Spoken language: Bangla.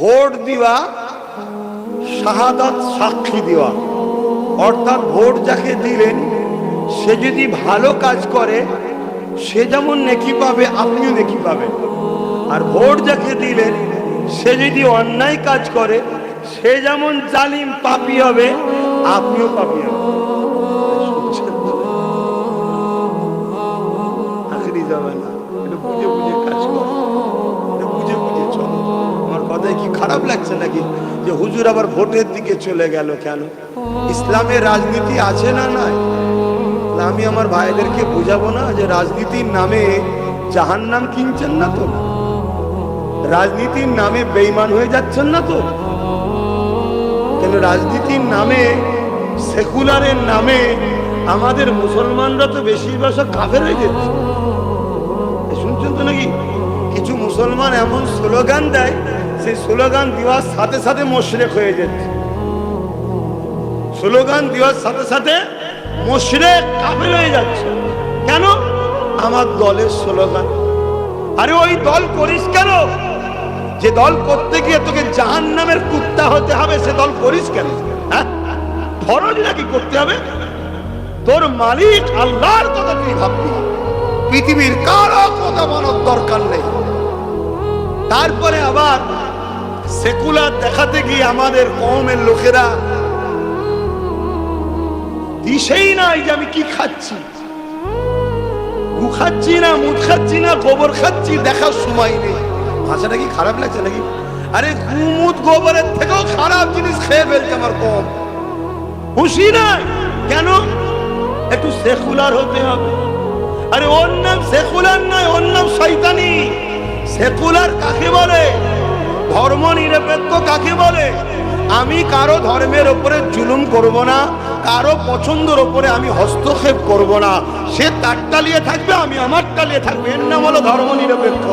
ভোট দেওয়া শাহাদাত সাক্ষী দেওয়া অর্থাৎ ভোট যাকে দিলেন, সে যদি ভালো কাজ করে, সে যেমন নেকি পাবে, আপনিও নেকি পাবেন। আর ভোট যাকে দিলেন, সে যদি অন্যায় কাজ করে, সে যেমন জালিম পাপি হবে, আপনিও পাপি হবে? আখেরি যাবে না এটা বুঝে বুঝে কাজ করো। খারাপ লাগছে নাকি? যে হুজুর আবার ভোটের দিকে চলে গেল কেন? ইসলামের রাজনীতি আছে না নাই? আমি আমার ভাইদেরকে বুঝাবো না যে রাজনীতির নামে জাহান্নাম কিনছেন না তো? রাজনীতির নামে বেইমান হয়ে যাচ্ছেন না তো? কেন রাজনীতির নামে, সেকুলারের নামে আমাদের মুসলমানরা তো বেশিরভাগ সব কাফের হয়ে যাচ্ছে শুনছেন তো নাকি? কিছু মুসলমান এমন স্লোগান দেয় সেই স্লোগান দেওয়ার সাথে সাথে মোশরেক হয়ে যাচ্ছে স্লোগান দেওয়ার সাথে সাথে মোশরেক কাফের হয়ে যাচ্ছে। কেন? আমার দলের স্লোগান। আরে ওই দল করিস কেন? যে দল করতে গিয়ে তোকে জাহান নামের কুত্তা হতে হবে, সে দল করিস কেন? হ্যাঁ? ফরজ নাকি করতে হবে? তোর মালিক আল্লাহর কথা তুই ভাববি পৃথিবীর কারও কথা বলার দরকার নেই। তারপরে আবার সেকুলার দেখাতে গিয়ে আমাদের কমের লোকেরা দিশেই নাই যে আমি কি খাচ্ছি। গু খাচ্ছি না মুখ খাচ্ছি না, গোবর খাচ্ছি, দেখার সময় নেই। ভাষাটা কি খারাপ লাগছে নাকি? আরে গুমুদ গোবরের থেকেও খারাপ জিনিস খেয়ে ফেলছে আমার কম। খুশি নাই? কেন? একটু সেকুলার হতে হবে। আরে ওর নাম সেকুলার নয়, ওর নাম শয়তানি। সেকুলার কাকে বলে? ধর্ম নিরপেক্ষ কাকে বলে? আমি কারও ধর্মের ওপরে জুলুম করব না, কারও পছন্দের ওপরে আমি হস্তক্ষেপ করব না। সে তার টালিয়ে থাকবে, আমি আমার টালিয়ে থাকবে। এর নাম হলো ধর্ম নিরপেক্ষ।